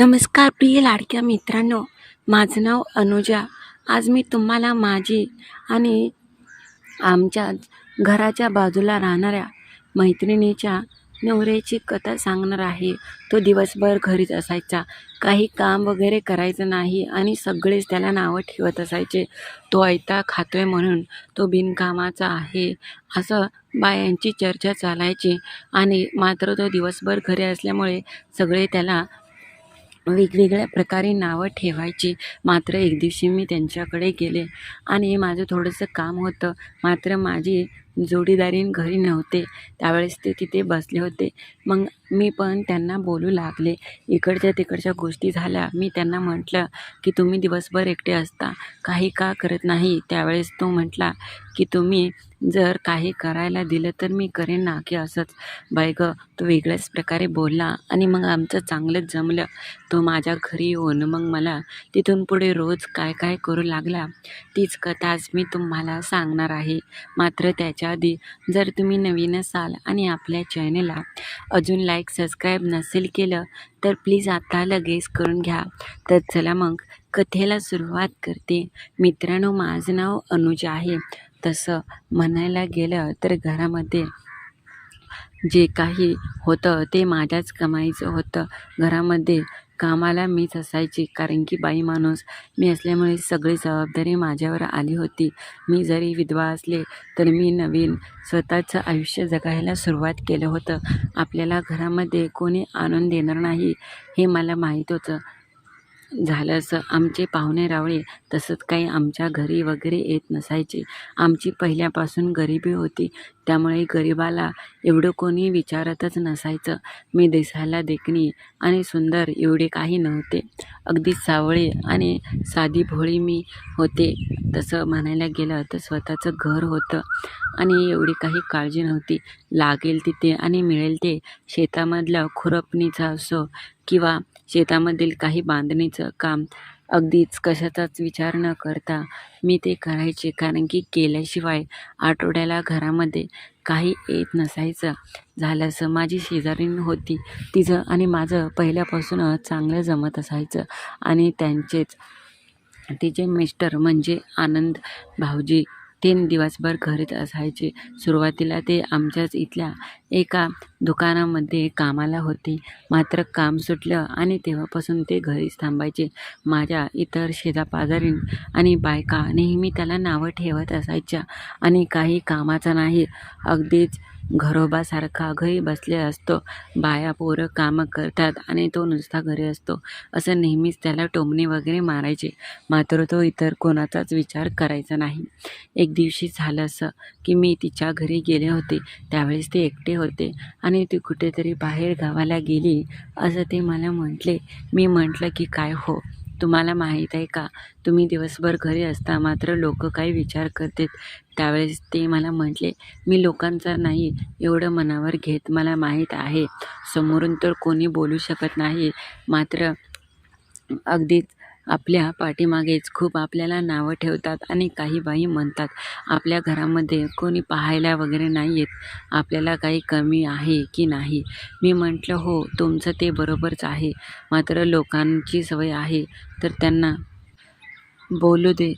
नमस्कार प्रिय लाडक्या मित्रांनो. माझं नाव अनुजा. आज मी तुम्हाला माझी आणि आमच्या घराच्या बाजूला राहणाऱ्या मैत्रिणीच्या नवऱ्याची कथा सांगणार आहे. तो दिवसभर घरीच असायचा. काही काम वगैरे करायचं नाही आणि सगळेच त्याला नावं ठेवत असायचे. तो ऐता खातोय म्हणून तो बिनकामाचा आहे. असं बायांची चर्चा चालायची आणि मात्र तो दिवसभर घरी असल्यामुळे सगळे त्याला वेगवेगळ्या प्रकारे नावं ठेवायची. मात्र एक दिवशी मी त्यांच्याकडे गेले आणि माझं थोडंसं काम होतं. मात्र माझी जोडीदारीन घरी नव्हते. त्यावेळेस ते तिथे बसले होते. मग मी पण त्यांना बोलू लागले. इकडच्या तिकडच्या गोष्टी झाल्या. मी त्यांना म्हटलं की तुम्ही दिवसभर एकटे असता. काही का करत नाही? त्यावेळेस तो म्हटला की तुम्ही जर काही करायला दिलं तर मी करेन ना की असंच. बाई गं तो वेगळ्याच प्रकारे बोलला आणि मग आमचं चांगलंच जमलं. तो माझ्या घरी येऊन मग मला तिथून पुढे रोज काय काय करू लागला. तीच कथा आज मी तुम्हाला सांगणार आहे. मात्र त्याच्या आधी जर तुम्ही नवीन असाल आणि आपल्या चॅनेलला अजून लाईक सबस्क्राईब नसेल केलं तर प्लीज आता लगेच करून घ्या. तर चला मग कथेला सुरुवात करते. मित्रांनो माझं नाव अनुजा आहे. तसं म्हणायला गेलं तर घरामध्ये जे काही होतं ते माझ्याच कमाईचं होतं. घरामध्ये कामाला मीच असायची. कारण की बाई माणूस मी असल्यामुळे सगळी जबाबदारी माझ्यावर आली होती. मी जरी विधवा असले तर मी नवीन स्वतःचं आयुष्य जगायला सुरुवात केलं होतं. आपल्याला घरामध्ये कोणी आणून देणार नाही हे मला माहीत होतं. झालं असं. आमचे पाहुणे रावळे तसंच काही आमच्या घरी वगैरे येत नसायचे. आमची पहिल्यापासून गरिबी होती. त्यामुळे गरिबाला एवढं कोणी विचारतच नसायचं. मी दिसायला देखणी आणि सुंदर एवढे काही नव्हते. अगदी सावळे आणि साधी भोळी मी होते. तसं म्हणायला गेलं तर स्वतःचं घर होतं. आणि एवढी काही काळजी नव्हती. लागेल तिथे आणि मिळेल ते. शेतामधलं खुरपणीचं असो किंवा शेतामधील काही बांधणीचं काम अगदीच कशाचाच विचार न करता मी ते करायचे. कारण की केल्याशिवाय आठवड्याला घरामध्ये काही येत नसायचं. झालं माझी शेजारीण होती. तिचं आणि माझं पहिल्यापासूनच चांगलं जमत असायचं. आणि त्यांचेच तिचे मिस्टर म्हणजे आनंद भाऊजी तीन दिवसभर घरीच असायचे. सुरुवातीला ते आमच्याच इथल्या एका दुकानामध्ये कामाला होते. मात्र काम सुटलं आणि तेव्हापासून ते घरीच थांबायचे. माझ्या इतर शेजापाजारी आणि बायका नेहमी त्याला नावं ठेवत असायच्या आणि काही कामाचा नाही. अगदीच घरोबासारखा घरी बसले असतो. बाया पोरं कामं करतात आणि तो नुसता घरी असतो. असं नेहमीच त्याला टोमणे वगैरे मारायचे. मात्र तो इतर कोणाचाच विचार करायचा नाही. एक दिवशी झालं असं की मी तिच्या घरी गेले होते. त्यावेळेस ते एकटे होते आणि ती कुठेतरी बाहेर गावाला गेली. असं ते मला म्हटले. मी म्हटलं की काय हो? तुम्हाला माहीत आहे का? तुम्ही दिवसभर घरी असता मात्र लोक काय विचार करतात. त्यावेळेस ते मला म्हटले मी लोकांचा नाही एवढं मनावर घेत मला माहीत आहे. समोरून तर कोणी बोलू शकत नाही. मात्र अगदीच आपल्या पाठीमागेच खूप आपल्याला नावं ठेवतात आणि काही बाई म्हणतात आपल्या घरामध्ये कोणी पाहायला वगैरे नाही येत. आपल्याला काही कमी आहे की नाही? मी म्हटलं हो तुमचं ते बरोबरच आहे. मात्र लोकांची सवय आहे. तर त्यांना बोलू दे.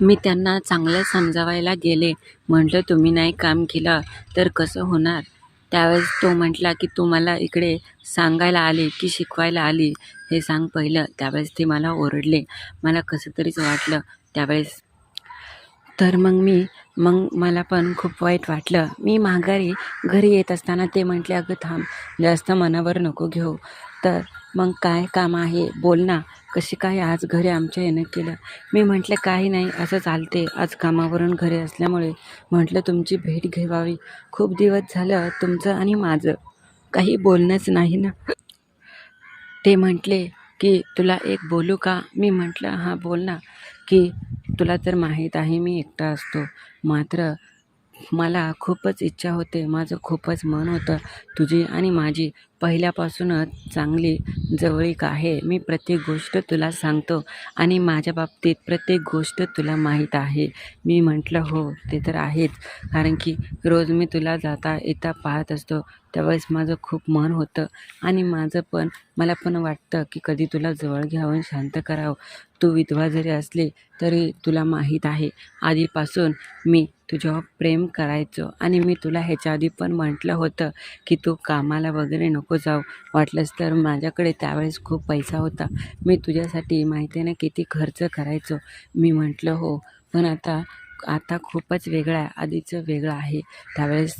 मी त्यांना चांगलं समजावायला गेले. म्हटलं तुम्ही नाही काम केलं तर कसं होणार? त्यावेळेस तो म्हटला की तुम्हाला इकडे सांगायला आली की शिकवायला आली. हे सांग पहिलं. त्यावेळेस ते मला ओरडले. मला कसं तरीच वाटलं त्यावेळेस. तर मग मी मग मला पण खूप वाईट वाटलं. मी माघारी घरी येत असताना ते म्हटले अगं थांब जास्त मनावर नको घेऊ. तर मग काय काम आहे? बोल ना. कशी काय आज घरी आमच्या येणं केलं? मी म्हटलं काही नाही. असं चालते आज कामावरून घरी असल्यामुळे म्हटलं तुमची भेट घ्यावी खूप दिवस झालं तुमचं आणि माझं. काही बोलणंच नाही ना. ते म्हटले की तुला एक बोलू का? मी म्हटलं हां बोल ना. की तुला तर माहीत आहे मी एकटा असतो. मात्र मला खूपच इच्छा होते. माझं खूपच मन होतं. तुझी आणि माझी पहिल्यापासूनच चांगली जवळीक आहे. मी प्रत्येक गोष्ट तुला सांगतो आणि माझ्या बाबतीत प्रत्येक गोष्ट तुला माहीत आहे. मी म्हटलं हो ते तर आहेच. कारण की रोज मी तुला जाता येता पाहत असतो. त्यावेळेस माझं खूप मन होतं आणि माझं पण मला पण वाटतं की कधी तुला जवळ घ्यावं शांत करावं. तू विधवा जरी असली तरी तुला माहीत आहे. आधीपासून मी तुझ्यावर प्रेम करायचो आणि मी तुला ह्याच्या आधी पण म्हटलं होतं की तू कामाला वगैरे नको जाऊ. वाटलंच तर माझ्याकडे त्यावेळेस खूप पैसा होता. मी तुझ्यासाठी माहिती आहे ना किती खर्च करायचो. मी म्हटलं हो पण आता आता खूपच वेगळं आहे. आधीचं वेगळं आहे. त्यावेळेस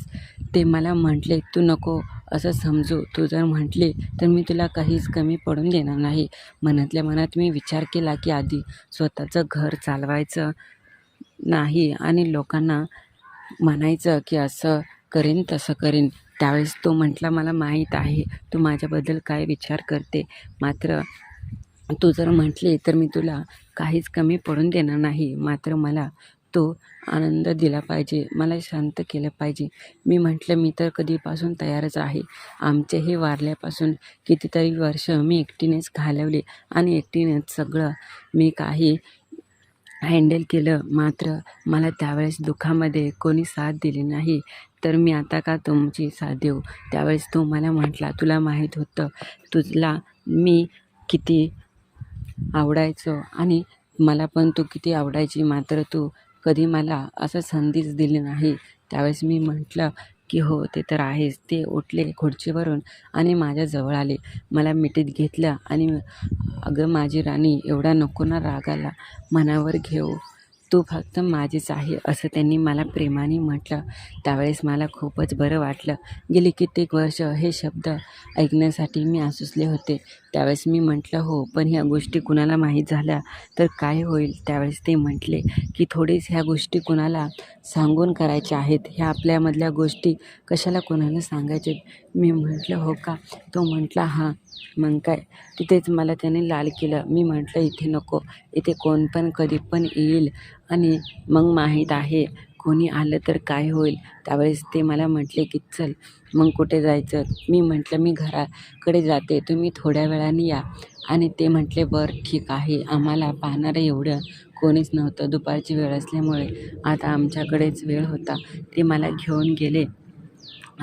ते मला म्हटले तू नको असं समजू. तू जर म्हटली तर मी तुला काहीच कमी पडून देणार नाही. मनातल्या मनात मी विचार केला की आधी स्वतःचं घर चालवायचं नाही आणि लोकांना म्हणायचं की असं करीन तसं करीन. त्यावेळेस तो म्हटला मला माहीत आहे तू माझ्याबद्दल काय विचार करते. मात्र तू जर म्हटली तर मी तुला काहीच कमी पडून देणार नाही. मात्र मला तो आनंद दिला पाहिजे. मला शांत केलं पाहिजे. मी म्हटलं मी तर कधीपासून तयारच आहे. आमचे हे वारल्यापासून कितीतरी वर्ष मी एकटीनेच घालवले आणि एकटीनेच सगळं मी काही हँडल केलं. मात्र मला त्यावेळेस दुःखामध्ये कोणी साथ दिली नाही. तर मी आता का तुमची साथ देऊ? त्यावेळेस तो मला म्हटला तुला माहीत होतं तुला मी किती आवडायचो आणि मला पण तू किती आवडायची मात्र तू कधी मला असं संधीच दिली नाही. त्यावेळेस मी म्हटलं की हो ते तर आहेच. ते उठले खुर्चीवरून आणि माझ्याजवळ आले. मला मिठीत घेतलं आणि अगं माझी राणी एवढा नको ना रागाला. मनावर घेऊ. तू फक्त माझीच आहे असं त्यांनी मला प्रेमाने म्हटलं. त्यावेळेस मला खूपच बरं वाटलं. गेली कित्येक वर्ष हे शब्द ऐकण्यासाठी मी आसुसले होते. त्यावेळेस मी म्हटलं हो पण ह्या गोष्टी कुणाला माहीत झाल्या तर काय होईल? त्यावेळेस ते म्हटले की थोडीच ह्या गोष्टी कुणाला सांगून करायच्या आहेत ह्या आपल्यामधल्या गोष्टी कशाला कोणाला सांगायचे? मी म्हटलं हो का? तो म्हटला हां. मग काय? तिथेच मला त्याने लाल केलं. मी म्हटलं इथे नको. इथे कोण पण कधी पण येईल आणि मग माहीत आहे कोणी आलं तर काय होईल? त्यावेळेस ते मला म्हटले की चल मग कुठे जायचं? मी म्हटलं मी घराकडे जाते तुम्ही थोड्या वेळाने या. आणि ते म्हटले बरं ठीक आहे. आम्हाला पाहणारं एवढं कोणीच नव्हतं. दुपारची वेळ असल्यामुळे आता आमच्याकडेच वेळ होता. ते मला घेऊन गेले.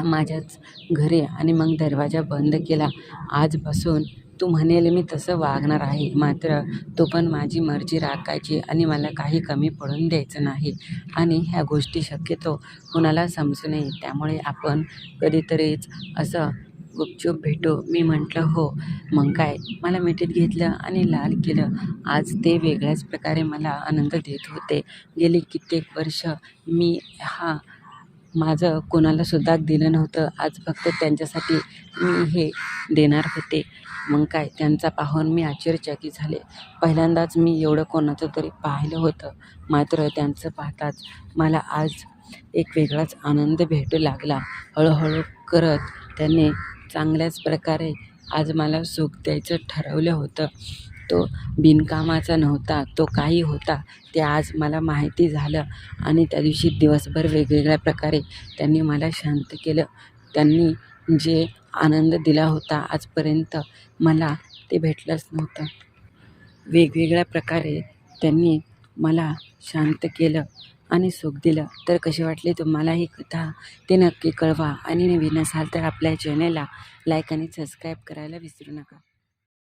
माझ्याच घरी आणि मग दरवाजा बंद केला. आजपासून तू म्हणेल मी तसं वागणार आहे. मात्र तू पण माझी मर्जी राखायची आणि मला काही कमी पडून द्यायचं नाही. आणि ह्या गोष्टी शक्यतो कुणाला समजू नये. त्यामुळे आपण कधीतरीच असं गुपचूप भेटू. मी म्हटलं हो. मग काय? मला मिठीत घेतलं आणि लाल केलं. आज ते वेगळ्याच प्रकारे मला आनंद देत होते. गेली कित्येक वर्ष मी हा माझं कोणालासुद्धा दिलं नव्हतं. आज फक्त त्यांच्यासाठी मी हे देणार होते. मग काय त्यांचा पाहून मी आश्चर्यचकित झाले. पहिल्यांदाच मी एवढं कोणाचं तरी पाहिलं होतं. मात्र त्यांचं पाहताच मला आज एक वेगळाच आनंद भेटू लागला. हळूहळू करत त्यांनी चांगल्याच प्रकारे आज मला सुख द्यायचं ठरवलं होतं. तो बिनकामाचा नव्हता तो काही होता ते आज मला माहिती झालं आणि त्या दिवशी दिवसभर वेगवेगळ्या प्रकारे त्यांनी मला शांत केलं. त्यांनी जे आनंद दिला होता आजपर्यंत मला ते भेटलंच नव्हतं. वेगवेगळ्या प्रकारे त्यांनी मला शांत केलं आणि सुख दिलं. तर कशी वाटली तुम्हाला ही कथा? ते नक्की कळवा आणि नवीन असाल तर आपल्या चॅनलला लाईक आणि सबस्क्राईब करायला विसरू नका.